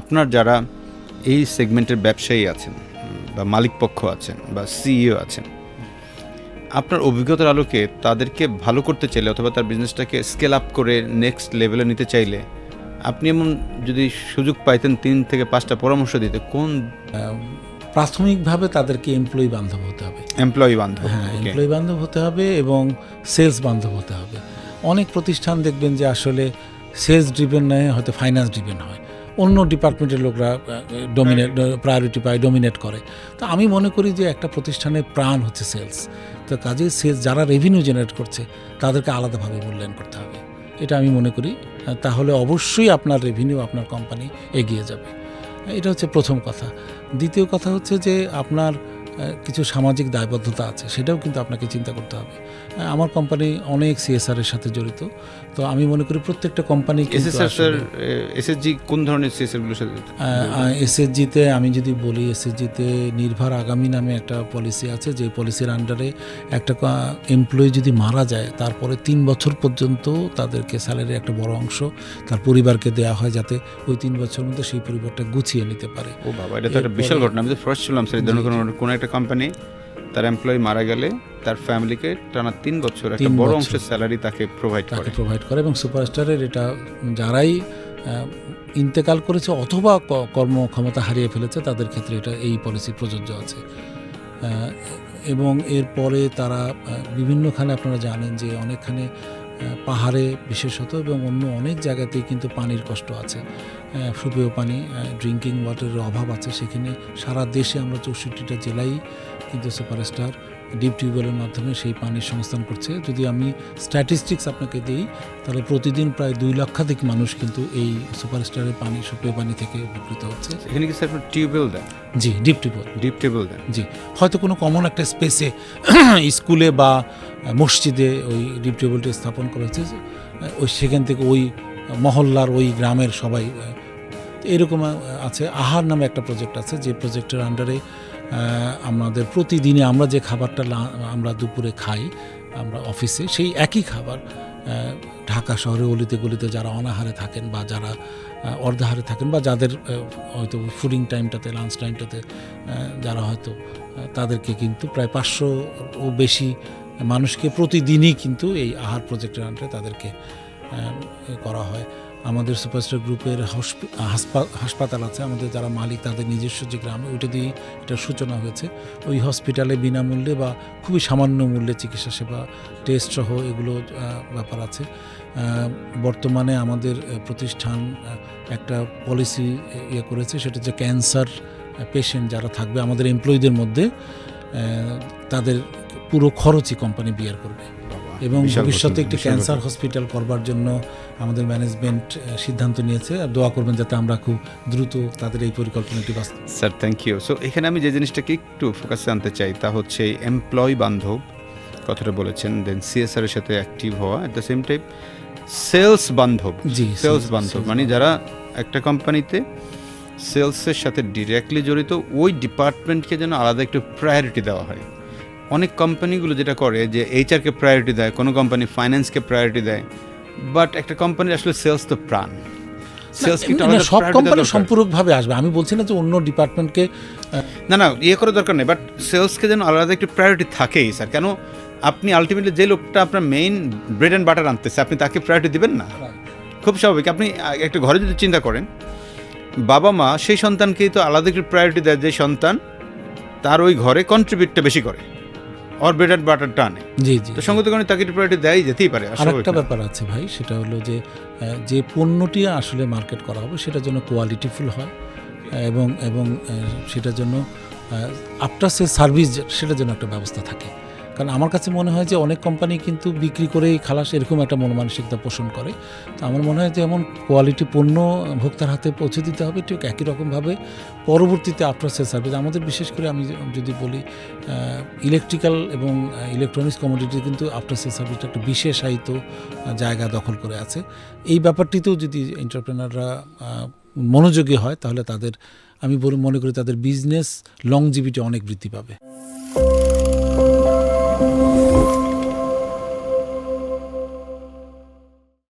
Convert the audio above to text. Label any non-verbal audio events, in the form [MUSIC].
আপনার যারা এই সেগমেন্টের ব্যবসায়ী আছেন বা মালিক পক্ষ আছেন বা সিইও আছেন আপনার অভিজ্ঞতার আলোকে তাদেরকে ভালো করতে চাইলে অথবা তার বিজনেসটাকে স্কেল আপ করে নেক্সট লেভেলে নিতে চাইলে আপনি এমন যদি সুযোগ পাইতেন তিন থেকে পাঁচটা পরামর্শ দিতে কোন প্রাথমিকভাবে তাদেরকে এমপ্লয়ি বান্ধব হতে হবে। এমপ্লয়ি বান্ধব হ্যাঁ. এমপ্লয়ি বান্ধব হতে হবে এবং সেলস বান্ধব হতে হবে। অনেক প্রতিষ্ঠান দেখবেন যে আসলে সেলস ড্রিভেন নয় হয়তো ফাইন্যান্স ড্রিভেন হয়। অন্য ডিপার্টমেন্টের লোকরা ডোমিনেট প্রায়োরিটি পায় ডোমিনেট করে। তো আমি মনে করি যে একটা প্রতিষ্ঠানের প্রাণ হচ্ছে সেলস তো কাজে সেলস যারা রেভিনিউ জেনারেট করছে তাদেরকে আলাদাভাবে মূল্যায়ন করতে হবে। এটা আমি মনে করি। তাহলে অবশ্যই আপনার রেভিনিউ আপনার কোম্পানি এগিয়ে যাবে। এটা হচ্ছে প্রথম কথা। দ্বিতীয় কথা হচ্ছে যে আপনার কিছু সামাজিক দায়বদ্ধতা আছে সেটাও কিন্তু আপনাকে চিন্তা করতে হবে। আমার কোম্পানি অনেক সিএসআর এর সাথে জড়িত তো আমি মনে করি প্রত্যেকটা কোম্পানি এসএসজি কোন ধরনের সিএসআরগুলোর সাথে এসএসজিতে আমি যদি বলি এসএসজিতে নির্ভর আগামী নামে একটা পলিসি আছে যে পলিসির আন্ডারে একটা এমপ্লয়ি যদি মারা যায় তারপরে তিন বছর পর্যন্ত তাদেরকে স্যালারি একটা বড় অংশ তার পরিবারকে দেওয়া হয় যাতে ওই তিন বছরের মধ্যে সেই পরিবারটা গুছিয়ে নিতে পারে। ও বাবা এটা তো একটা বিশাল ঘটনা। আমি তো ফার্স্ট শুনলাম স্যার কোনো কোনো একটা কোম্পানি তার এমপ্লয়ি মারা গেলে তার ফ্যামিলিকে টানা তিন বছর একটা বড় অংশের স্যালারি তাকে প্রোভাইড করে। প্রোভাইড করে এবং সুপারস্টারের এটা যারাই ইন্তেকাল করেছে অথবা কর্মক্ষমতা হারিয়ে ফেলেছে তাদের ক্ষেত্রে এটা এই পলিসি প্রযোজ্য আছে। এবং এরপরে তারা বিভিন্নখানে আপনারা জানেন যে অনেকখানে পাহাড়ে বিশেষত এবং অন্য অনেক জায়গাতেই কিন্তু পানির কষ্ট আছে। সুপেয় পানি ড্রিঙ্কিং ওয়াটারের অভাব আছে সেখানে। সারা দেশে আমরা চৌষট্টিটা জেলাই কিন্তু সুপারস্টার ডিপ টিউবওয়েলের মাধ্যমে সেই পানির সংস্থান করছে। যদি আমি স্ট্যাটিস্টিক্স আপনাকে দিই তাহলে প্রতিদিন প্রায় দুই লক্ষাধিক মানুষ কিন্তু এই সুপারস্টারের পানি সুপেয় পানি থেকে উপকৃত হচ্ছে। এখানে কি স্যার টিউবওয়েল দেন? জি ডিপ টিউবওয়েল ডিপ টিউবওয়েল দেন। জি হয়তো কোনো কমন একটা স্পেসে [CLEARS THROAT] স্কুলে বা মসজিদে ওই ডিপ টিউবওয়েলটি স্থাপন করা হয়েছে ওই সেখান থেকে ওই মহল্লার ওই গ্রামের সবাই এরকম আছে। আহার নামে একটা প্রজেক্ট আছে যে প্রজেক্টের আন্ডারে আমাদের প্রতিদিনে আমরা যে খাবারটা আমরা দুপুরে খাই, আমরা অফিসে, সেই একই খাবার ঢাকা শহরে অলিতে গলিতে যারা অনাহারে থাকেন বা যারা অর্ধাহারে থাকেন বা যাদের হয়তো ফুডিং টাইমটাতে লাঞ্চ টাইমটাতে যারা হয়তো তাদেরকে কিন্তু প্রায় পাঁচশো ও বেশি মানুষকে প্রতিদিনই কিন্তু এই আহার প্রজেক্টের আন্ডারে তাদেরকে করা হয়। আমাদের সুপারস্টার গ্রুপের হসপি- হাসপাতাল আছে, আমাদের যারা মালিক তাদের নিজস্ব যে গ্রামে, ওইটা দিয়ে এটার সূচনা হয়েছে। ওই হসপিটালে বিনামূল্যে বা খুবই সামান্য মূল্যে চিকিৎসা সেবা, টেস্ট সহ এগুলো ব্যাপার আছে। বর্তমানে আমাদের প্রতিষ্ঠান একটা পলিসি ইয়ে করেছে, সেটা হচ্ছে ক্যান্সার পেশেন্ট যারা থাকবে, আমাদের এমপ্লয়ীদের মধ্যে তাদের পুরো খরচই কোম্পানি বিয়ার করবে। এবং ভবিষ্যতে একটি ক্যান্সার হসপিটাল করবার জন্য আমাদের ম্যানেজমেন্ট সিদ্ধান্ত নিয়েছে। আর দোয়া করবেন যাতে আমরা খুব দ্রুত তাদের এই পরিকল্পনাটি বাস্তব স্যার থ্যাংক ইউ সো এখানে আমি যে জিনিসটাকে একটু ফোকাসে আনতে চাই তা হচ্ছে এমপ্লয় বান্ধব কথাটা বলেছেন দেন সিএসআর এর সাথে অ্যাক্টিভ হওয়া at the same time sales বান্ধব। জি সেলস বান্ধব মানে যারা একটা কোম্পানিতে সেলসের সাথে ডিরেক্টলি জড়িত ওই ডিপার্টমেন্টকে যেন আলাদা একটু প্রায়োরিটি দেওয়া হয়। অনেক কোম্পানিগুলো যেটা করে যে এইচআরকে প্রায়োরিটি দেয় কোনো কোম্পানি ফাইন্যান্সকে প্রায়োরিটি দেয় বাট একটা কোম্পানির আসলে সেলস তো প্রাণ। সব কোম্পানি সম্পূরকভাবে আসবে। আমি বলছি না যে অন্য ডিপার্টমেন্টকে না না ইয়ে করার দরকার নেই বাট সেলসকে যেন আলাদা একটু প্রায়োরিটি থাকেই স্যার কেন? আপনি আলটিমেটলি যে লোকটা আপনার মেইন ব্রেড অ্যান্ড বাটার আনতেছে আপনি তাকে প্রায়োরিটি দিবেন না? খুব স্বাভাবিক। আপনি একটা ঘরে যদি চিন্তা করেন বাবা মা সেই সন্তানকেই তো আলাদা একটু প্রায়োরিটি দেয় যে সন্তান তার ওই ঘরে কন্ট্রিবিউটটা বেশি করে। অর ব্রেড অ্যান্ড বাটারটা আনে জি জি তো সঙ্গত কারণে তাকে প্রায়োরিটি দেয় যেতেই পারে আর একটা ব্যাপার আছে ভাই সেটা হলো যে যে পণ্যটি আসলে মার্কেট করা হবে সেটার জন্য কোয়ালিটিফুল হয় এবং এবং সেটার জন্য আফটার সে সার্ভিস সেটার জন্য একটা ব্যবস্থা থাকে। কারণ আমার কাছে মনে হয় যে অনেক কোম্পানি কিন্তু বিক্রি করেই খালাস এরকম একটা মন মানসিকতা পোষণ করে। তো আমার মনে হয় যে এমন কোয়ালিটি পণ্য ভোক্তার হাতে পৌঁছে দিতে হবে, ঠিক একই রকমভাবে পরবর্তীতে আফটার সেল সার্ভিস আমাদের বিশেষ করে আমি যদি বলি ইলেকট্রিক্যাল এবং ইলেকট্রনিক্স কমোডিটি কিন্তু আফটার সেল সার্ভিসটা একটা বিশেষায়িত জায়গা দখল করে আছে। এই ব্যাপারটিতেও যদি এন্টারপ্রেনাররা মনোযোগী হয়, তাহলে তাদের, আমি মনে করি তাদের বিজনেস লংজিভিটি অনেক বৃদ্ধি পাবে।